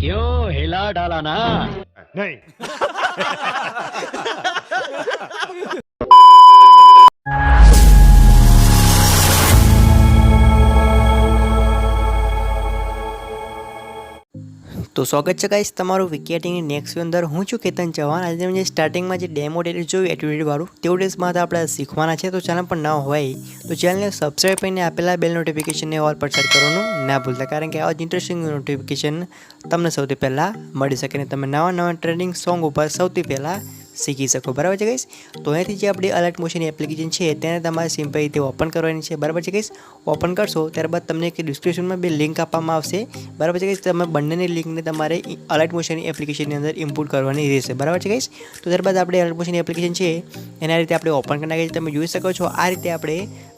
क्यों हिला डाला ना નહીં તો સ્વાગત છે ગાઈસ તમારું વિકેટિંગની નેક્સ્ટ અંદર. હું છું કેતન ચૌહાણ. આજે મેં સ્ટાર્ટિંગમાં જે ડેમો ડેટ જોયું એટીટ્યુડ વાળું, તેવું ડેસમાં આપણે શીખવાના છે, તો ચેનલ પણ ન હોય, તો ચેનલને સબસ્ક્રાઈબ કરીને આપેલા બેલ નોટિફિકેશનને ઓલ પર સેટ કરવાનું ના ભૂલતા, કારણ કે આવા જ ઇન્ટરેસ્ટિંગ નોટિફિકેશન તમને સૌથી પહેલાં મળી શકે ને તમે નવા નવા ટ્રેન્ડિંગ સોંગ ઉપર સૌથી પહેલાં શીખી શકો બરાબર છે ગઈશ તો અહીંયાથી જે આપણી અલર્ટ મોશન એપ્લિકેશન છે, તેને તમારે સિમ્પલ રીતે ઓપન કરવાની છે. બરાબર છે ગઈશ ઓપન કરશો, ત્યારબાદ તમને એક ડિસ્ક્રિપ્શનમાં બે લિંક આપવામાં આવશે. બરાબર છે ગઈશ તમે બંનેની લિંકને તમારે અલર્ટ મોશન એપ્લિકેશનની અંદર ઇમ્પુટ કરવાની રહેશે. બરાબર છે ગઈશ તો ત્યારબાદ આપણે અલર્ટ મોશન એપ્લિકેશન છે, એના રીતે આપણે ઓપન કરી નાખીએ તમે જોઈ શકો છો, આ રીતે આપણે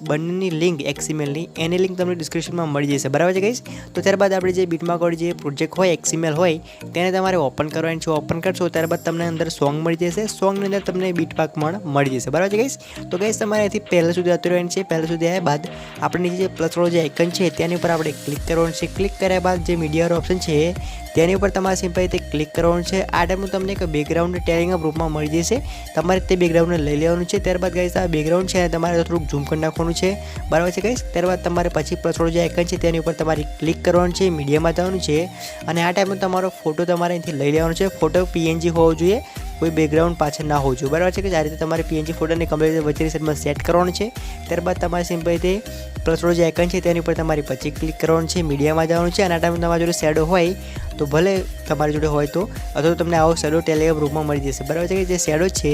બંનેની લિંક એક્સીમેલની એની લિંક તમને ડિસ્ક્રિપ્શનમાં મળી જશે. બરાબર છે ગઈશ તો ત્યારબાદ આપણે જે બીટમાં કોડ જે પ્રોજેક્ટ હોય એક્સીમેલ હોય, તેને તમારે ઓપન કરવાની છે. ઓપન કરશો, ત્યારબાદ તમને અંદર સોંગ મળી જશે. સોંગની અંદર તમને બીટ પાક પણ મળી જશે. બરાબર છે ગઈશ તો ગઈશ તમારે અહીંથી પહેલાં સુધી અત્યારે છે. પહેલાં સુધી આવ્યા બાદ આપણે જે પ્લસ જે આઇકન છે, તેની ઉપર આપણે ક્લિક કરવાનું છે. ક્લિક કર્યા બાદ જે મીડિયાનો ઓપ્શન છે, તેની ઉપર તમારે સિમ્પલ રીતે ક્લિક કરવાનું છે. આ ટાઈમનું તમને એક બેકગ્રાઉન્ડ ટેલિંગ રૂપમાં મળી જશે. તમારે તે બેકગ્રાઉન્ડને લઈ લેવાનું છે. ત્યારબાદ ગઈશ આ બેકગ્રાઉન્ડ છે તમારે થોડુંક ઝૂમ કરી નાખવાનું છે. બરાબર છે ગઈશ ત્યારબાદ તમારે પછી પ્લસ જે આઇકન છે, તેની ઉપર તમારે ક્લિક કરવાનું છે. મીડિયામાં જવાનું છે. અને આ ટાઈમનો તમારો ફોટો તમારે અહીંથી લઈ લેવાનો છે. ફોટો પીએનજી હોવો જોઈએ. કોઈ બેકગ્રાઉન્ડ પાછળ ના હોવું જોઈએ બરાબર છે કે રીતે તમારે પીએનજી ફોટોને કમ્પ્યુટર વચ્ચે સાઈડમાં સેટ કરવાનું છે. ત્યારબાદ તમારે સિમ્પલ રીતે પ્લસ વાળો જે આઇકન છે, તેની ઉપર તમારે પછી ક્લિક કરવાનું છે મીડિયામાં જવાનું છે, અને આ ટાઈમ તમારી જોડે શેડો હોય, તો ભલે તમારી જોડે હોય તો, અથવા તો તમને આવો શેડો ટેલિગ્રામ રૂપમાં મળી જશે. બરાબર છે કે જે શેડો છે,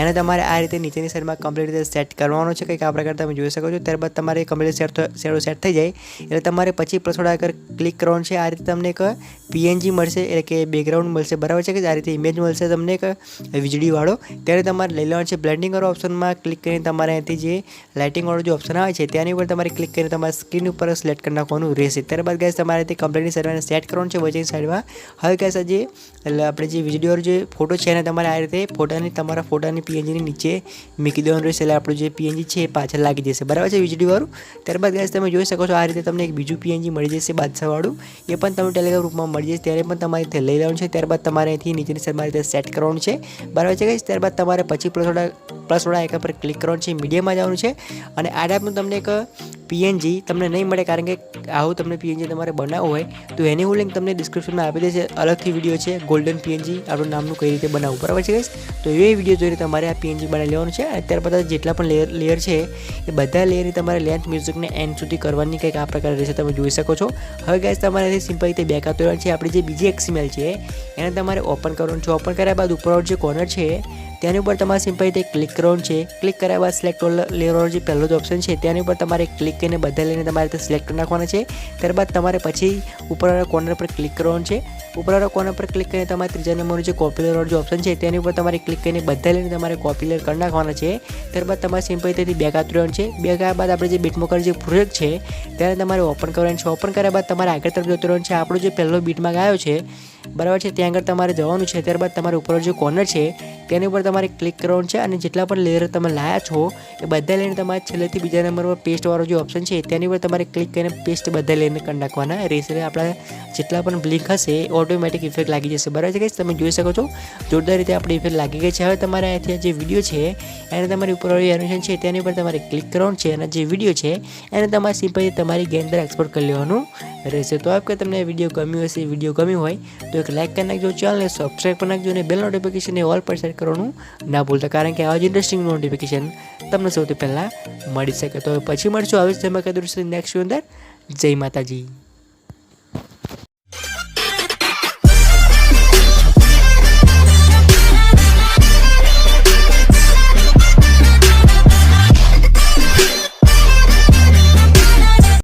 એને તમારે આ રીતે નીચેની સાઈડમાં કમ્પ્લીટ રીતે સેટ કરવાનો છે, કંઈક આ પ્રકાર તમે જોઈ શકો છો. ત્યારબાદ તમારે કમ્પ્લીટ સેટ શેડો સેટ થઈ જાય, એટલે તમારે પછી પ્લસ વાળા આગળ ક્લિક કરવાનું છે. આ રીતે તમને એક પીએનજી મળશે, એટલે કે બેકગ્રાઉન્ડ મળશે. બરાબર છે કે આ રીતે ઇમેજ મળશે તમને એક વીજળીવાળો ત્યારે તમારે લઈ લેવાનું છે. બ્લેન્ડિંગ વાળો ઓપ્શનમાં ક્લિક કરીને તમારે અહીંથી જે લાઇટિંગ વાળો જે ઓપ્શન આવે છે, તેની ઉપર તમારે ક્લિક કરીને તમારે સ્ક્રીન ઉપર સિલેક્ટ કરી નાખવાનું રહેશે. ત્યારબાદ ગાઈસ તમારે તે કમ્પ્લેટની સર્વરને સેટ કરવાનું છે વચ્ચેની સાઈડમાં હવે ગાઈસ જે આપણે જે વીજળીવાળો જે ફોટો છે એને તમારે આ રીતે ફોટાની તમારા ફોટાની પીએનજીની નીચે મૂકી દેવાનું રહેશે. એટલે આપણું જે પીએનજી છે એ પાછળ લાગી જશે. બરાબર છે વીજળીવાળું ત્યારબાદ ગાઈસ તમે જોઈ શકો છો આ રીતે તમને એક બીજું પીએનજી મળી જશે બાદશાહવાળું. એ પણ તમને ટેલિગ્રામ રૂપમાં મળી જશે. ત્યારે પણ તમારે તે લઈ લેવાનું છે. ત્યારબાદ તમારે અહીંથી નીચેની સાઈડમાં રીતે સેટ કરવાનું છે. બરાબર છે ગાઈસ ત્યારબાદ તમારે પછી પ્લસ વડા પ્લસ વડા આઇકન પર ક્લિક કરવાનું છે. મીડિયામાં જવાનું છે. અને આ ટાઈપનું તમને એક પીએનજી તમને નહીં મળે કારણ કે આવું તમને પીએનજી તમારે બનાવવું હોય, તો એની હું લિંક તમને ડિસ્ક્રિપ્શનમાં આપી દેશે અલગથી વીડિયો છે ગોલ્ડન પીએનજી આપણું નામનું કઈ રીતે બનાવવું, બરાબર છે ગઈશ તો એ વીડિયો જોઈને તમારે આ પીએનજી બનાવી લેવાનું છે. અત્યાર બધા જેટલા પણ લેયર લેયર છે, એ બધા લેયરની તમારે લેન્થ મ્યુઝિકને એન્ડ સુધી કરવાની કંઈક આ પ્રકારે રહેશે, તમે જોઈ શકો છો. હવે ગાઈસ તમારે અહીંથી સિમ્પલ રીતે બેક આવતું છે. આપણી જે બીજી એક્સએમએલ છે, એને તમારે ઓપન કરવાનું છે. ઓપન કર્યા બાદ ઉપર જે કોર્નર છે તેની ઉપર તમારે સિમ્પલ રીતે ક્લિક કરવાનું છે. ક્લિક કર્યા બાદ સિલેક્ટ લેવાનો જે પહેલો જ ઓપ્શન છે, તેની ઉપર તમારે ક્લિક કરીને બધા લઈને તમારે તે સિલેક્ટ નાખવાના છે. ત્યારબાદ તમારે પછી ઉપરવાળા કોર્નર પર ક્લિક કરવાનું છે. ઉપરવાળા કોર્નર પર ક્લિક કરીને તમારે ત્રીજા નંબરનું જે કોપી લેયરવાળો જે ઓપ્શન છે, તેની ઉપર તમારે ક્લિક કરીને બધા લઈને તમારે કોપી લેયર કરી નાખવાના છે. ત્યારબાદ તમારે સિમ્પલ તેથી બેક આવતું છે. આવ્યા બાદ આપણે જે બીટમોકર જે પ્રોજેક્ટ છે ત્યારે તમારે ઓપન કરવાનું છે. ઓપન કર્યા બાદ તમારે આગળ તરફ જતું છે. આપણો જે પહેલો બીટમાં ગાયો છે, બરાબર છે, ત્યાં આગળ તમારે જવાનું છે. ત્યારબાદ તમારે ઉપર જે કોર્નર છે તેની ઉપર તમારે ક્લિક કરવાનું છે અને જેટલા પણ લેયર તમે લાયા છો, એ બધા લઈને તમારે છેલ્લેથી બીજા નંબર પર પેસ્ટવાળો જે ઓપ્શન છે, તેની ઉપર તમારે ક્લિક કરીને પેસ્ટ બધા લઈને કરી નાખવાના. એટલે આપણા જેટલા પણ બ્લિંક હશે, એ ઓટોમેટિક ઇફેક્ટ લાગી જશે. બરાબર છે કે તમે જોઈ શકો છો? જોરદાર રીતે આપણી ઇફેક્ટ લાગી ગઈ છે. હવે તમારે અહીંથી જે વીડિયો છે, એને તમારી ઉપરવાળી એનિમેશન છે, તેની ઉપર તમારે ક્લિક કરવાનું છે અને જે વીડિયો છે, એને તમારે સિમ્પલી તમારી ગેમ અંદર એક્સપોર્ટ કરી લેવાનું રહેશે. તો આપ કે તમને વીડિયો ગમ્યું હશે વીડિયો ગમ્યું હોય, તો એક લાઇક કરી નાખજો ચેનલને સબસ્ક્રાઈબ કરી નાખજો અને બેલ નોટિફિકેશન ઓલ પર સેટ કરવાનું ના ભૂલતા. કારણ કે આવા જ ઇન્ટરેસ્ટિંગ નોટિફિકેશન તમને સૌથી પહેલાં મળી શકે. તો પછી મળશું આવે જ તમે કદું નેક્સ્ટ અંદર. જય માતાજી.